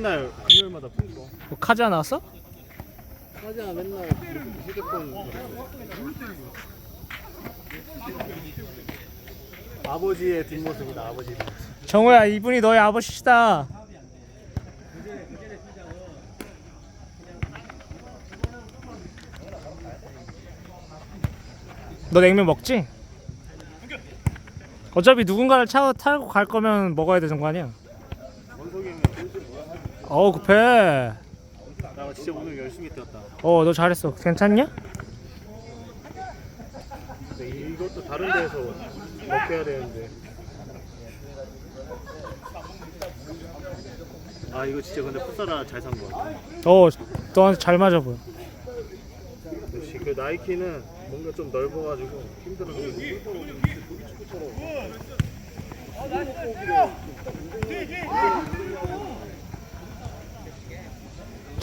맨날 금요일마다 풍거 뭐안 나왔어? 하자 맨날 휴대폰 아버지의 뒷모습이다 아버지 정우야 이분이 너의 아버지시다 너 냉면 먹지? 어차피 누군가를 차 타고 갈 거면 먹어야 되는 거 아니야? 어우 급해. 나 진짜 오늘 열심히 뛰었다. 어 너 잘했어. 괜찮냐? 근데 이것도 다른 데에서 먹혀야 되는데. 아 이거 진짜 근데 풋사라 잘산 거 같아. 어 너한테 잘 맞아 보여. 역시 그 나이키는 뭔가 좀 넓어가지고 힘들어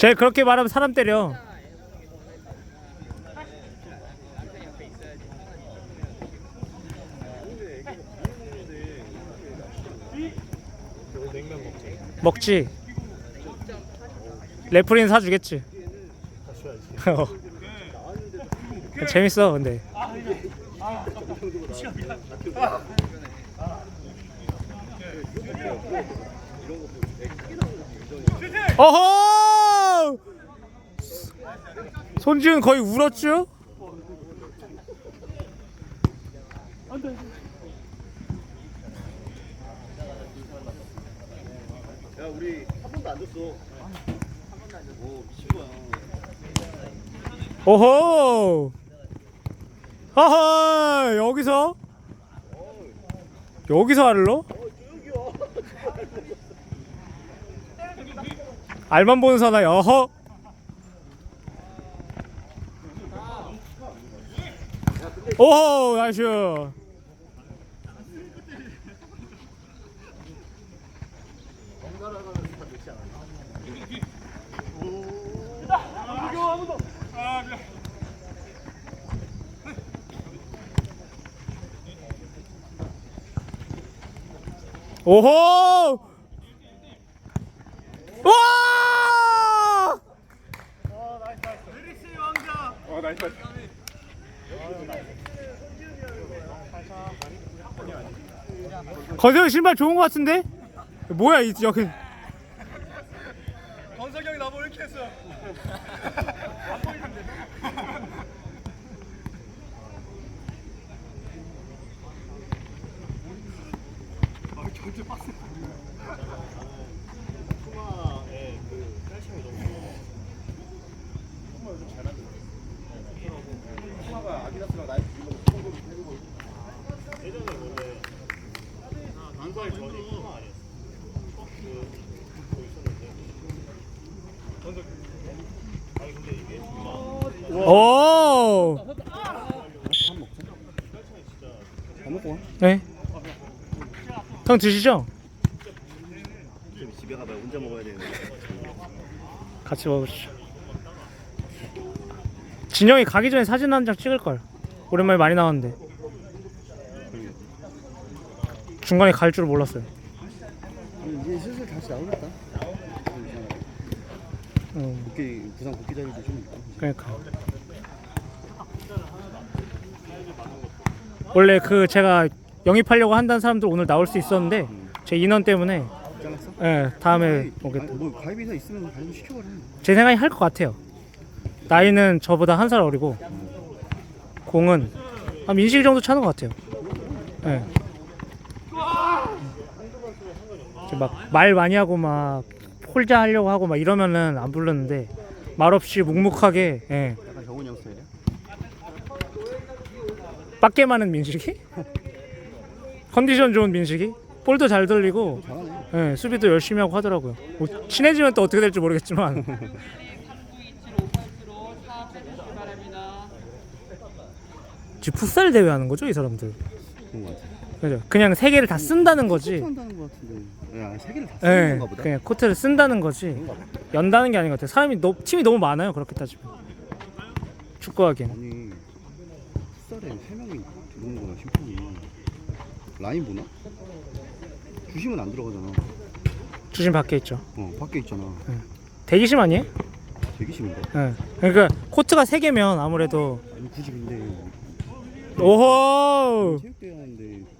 쟤 그렇게 말하면 사람 때려. 먹지. 레프리는 사주겠지. 재밌어 근데. 어허 손지은 거의 울었죠? 야 우리 한 번도 안 줬어. 오 미친 거야 오호! 하하! 여기서? 여기서 알로? 알만 보는 사나이. 어허 오호 나이스. 오호! 와 건성 신발 좋은 거 같은데? 뭐야 이 여기. 건석이 형이 나보고 이렇게 했어. 푸마의 그 깔창이 너무. 푸마 요즘 잘 만들어. 푸마가 아디다스랑 나이키 이거 정도로 데리고 예전에 원래 반살 전이 푸마 아니었어? 그 그거 있었는데. 건석. 아니 근데 이게 진짜 오. 네. 형 드시죠? 좀 집에 가봐야 혼자 먹어야 되는데. 같이 먹으시죠. 진영이 가기 전에 사진 한 장 찍을 걸. 오랜만에 많이 나왔는데. 중간에 갈 줄 몰랐어요. 이제 슬슬 다시 나오겠다. 음, 복귀 부상 복귀 자리도 좀 있고. 그러니까. 원래 그 제가 영입하려고 한다는 사람들 오늘 나올 수 있었는데 제 인원 때문에 잘랐어? 예, 다음에 오겠다. 뭐 가입이사 있으면 가입 시켜버려. 제 생각에 할 것 같아요. 나이는 저보다 한 살 어리고 공은 한 민식이 정도 차는 것 같아요. 예. 막말 많이 하고 막 홀자 하려고 하고 막 이러면은 안 부르는데 말 없이 묵묵하게 예. 약간 정훈이 형 스타일이야? 빡게 많은 민식이 컨디션 좋은 민식이 볼도 잘 들리고 잘하네. 예, 수비도 열심히 하고 하더라고요. 뭐 친해지면 또 어떻게 될지 모르겠지만 지금 풋살 대회 하는 거죠 이 사람들? 그런 거 같아. 그죠? 그냥 세 개를 다 쓴다는 거지. 한다는 거 같은데. 야, 세 개를 다 예, 쓰는 건가 보다. 그냥 코트를 쓴다는 거지. 연다는 게 아닌 것 같아요. 사람이 너, 팀이 너무 많아요 그렇게 따지면. 축구하기엔. 아니, 풋살에 세 명이 들어오는구나 심판이. 라인 보나? 주심은 안 들어가잖아. 주심 밖에 있죠. 어 밖에 있잖아. 대기심 아니에요? 대기심인가? 예. 그러니까 코트가 세 개면 아무래도 아니 굳이 근데 오호 태용이